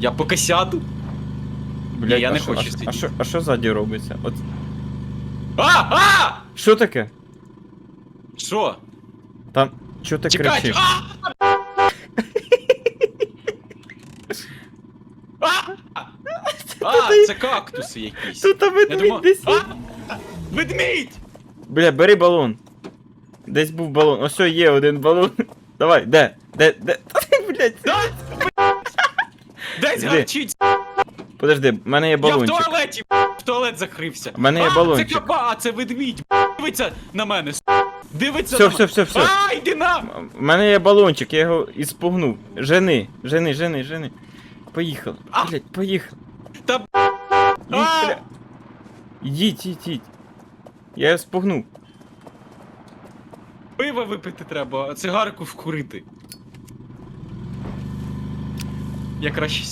Я поки сяду. Блядь, я не що- хочу сидіти. А що, а що ззаді робиться? От, А! А! що таке? Що? Там, чо ти Чекай! кричиш? А! А! А, це кактуси якісь. Тут там Я ведмідь думав... десь. А! Ведмідь! Бля, бери балон. Десь був балон. Ось є один балон. Давай, де? Де? Де? Блять. Да! Десь Іди. гарчить! Подожди, в мене є Я в балончик. туалеті, в туалет закрився. В мене є а, балончик. Це каба, а це ведмідь. Дивиться на мене. Дивиться Все, на все, все, все. А, йди на! В мене є балончик, я його іспугнув. Жени, жени, жени, жени. Поїхали. А! Блять, поїхали. Та Їдь, А! бля. Їдь, їдь, їдь. Я його спугнув. пиво випити треба, а цигарку вкурити. Я краще